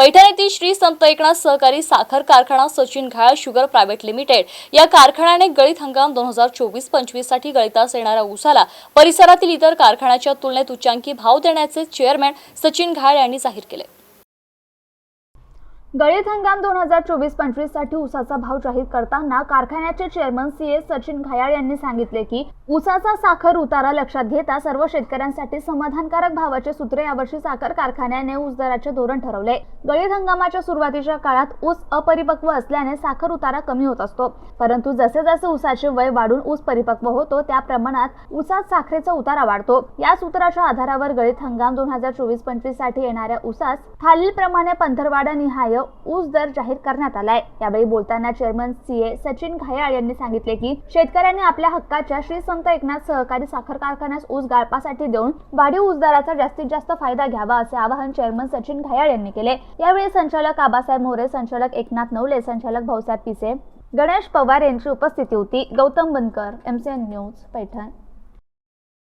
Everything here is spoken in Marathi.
पैठण येथील श्री संत एकनाथ सहकारी साखर कारखाना Sachin Ghal sugar private limited या कारखान्याने गळीत हंगाम दोन हजार चोवीस पंचवीससाठी गळितास येणाऱ्या ऊसाला परिसरातील इतर कारखान्याच्या तुलनेत उच्चांकी भाव देण्याचे चेअरमॅन सचिन घाळ यांनी जाहीर केले. गळीत हंगाम दोन हजार चोवीस पंचवीससाठी ऊसाचा भाव जाहीर करताना कारखान्याचे chairman C S Sachin Ghayal यांनी सांगितले की ऊसाचा साखर उतारा लक्षात घेता सर्व शेतकऱ्यांसाठी समाधानकारक भावाचे सूत्र यावर्षी साखर कारखान्याने ऊस दराचे धोरण ठरवले. गळीत हंगामाच्या सुरुवातीच्या काळात ऊस अपरिपक्व असल्याने साखर उतारा कमी होत असतो. परंतु जसे जसे ऊसाचे वय वाढून ऊस परिपक्व होतो त्या प्रमाणात ऊसात साखरेचा उतारा वाढतो. या सूत्राच्या आधारावर गळीत हंगाम दोन हजार चोवीस पंचवीससाठी येणाऱ्या ऊसास खालीलप्रमाणे पंधरवाडा निहाय ऊस दर जाहीर करण्यात आलाय. यावेळी बोलताना chairman C A Sachin Ghayal यांनी सांगितले की शेतकऱ्यांनी आपल्या हक्काच्या श्री संत एकनाथ सहकारी साखर कारखान्यास ऊस गाळपासाठी देऊन वाढीव ऊस दराचा जास्तीत जास्त फायदा घ्यावा असे आवाहन चेअरमन सचिन घायाळ यांनी केले. यावेळी संचालक आबासाहेब मोरे संचालक एकनाथ नवले संचालक भाऊसाहेब पिसे गणेश पवार यांची उपस्थिती होती. Gautam Bankar MCN news Paithan.